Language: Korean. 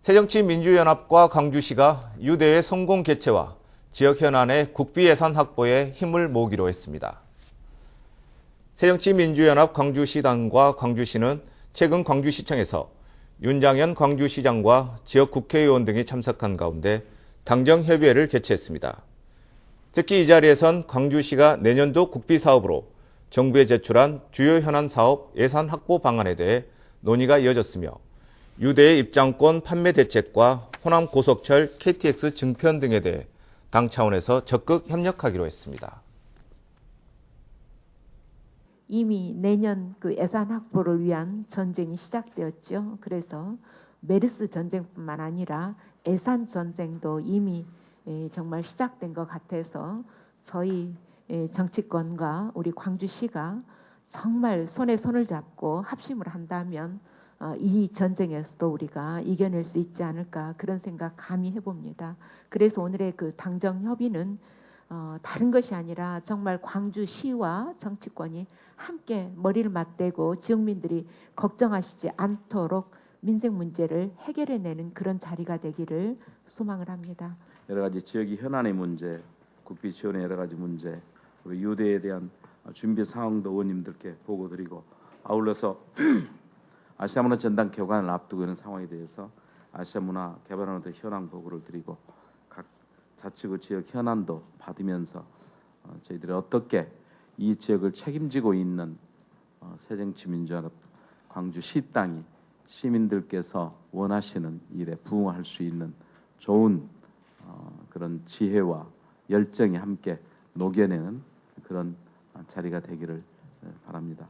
새정치민주연합과 광주시가 유대의 성공 개최와 지역 현안의 국비 예산 확보에 힘을 모으기로 했습니다. 새정치민주연합 광주시당과 광주시는 최근 광주시청에서 윤장현 광주시장과 지역 국회의원 등이 참석한 가운데 당정협의회를 개최했습니다. 특히 이 자리에선 광주시가 내년도 국비 사업으로 정부에 제출한 주요 현안 사업 예산 확보 방안에 대해 논의가 이어졌으며 유대의 입장권 판매 대책과 호남 고속철 KTX 증편 등에 대해 당 차원에서 적극 협력하기로 했습니다. 이미 내년 그 예산 확보를 위한 전쟁이 시작되었죠. 그래서 메르스 전쟁뿐만 아니라 예산 전쟁도 이미 에, 정말 시작된 것 같아서 저희 에, 정치권과 우리 광주시가 정말 손에 손을 잡고 합심을 한다면 어, 이 전쟁에서도 우리가 이겨낼 수 있지 않을까 그런 생각 감히 해봅니다. 그래서 오늘의 그 당정 협의는 어, 다른 것이 아니라 정말 광주시와 정치권이 함께 머리를 맞대고 지역민들이 걱정하시지 않도록 민생 문제를 해결해내는 그런 자리가 되기를 소망을 합니다. 여러 가지 지역의 현안의 문제, 국비 지원의 여러 가지 문제, 유대에 대한 준비 상황도 의원님들께 보고드리고 아울러서 아시아 문화 전당 개관을 앞두고 있는 상황에 대해서 아시아 문화 개발원한테 현황 보고를 드리고 각 자치구 지역 현안도 받으면서 어, 저희들이 어떻게 이 지역을 책임지고 있는 어, 새정치민주연합 광주시 땅이 시민들께서 원하시는 일에 부응할 수 있는 좋은 어, 그런 지혜와 열정이 함께 녹여내는 그런 자리가 되기를 바랍니다.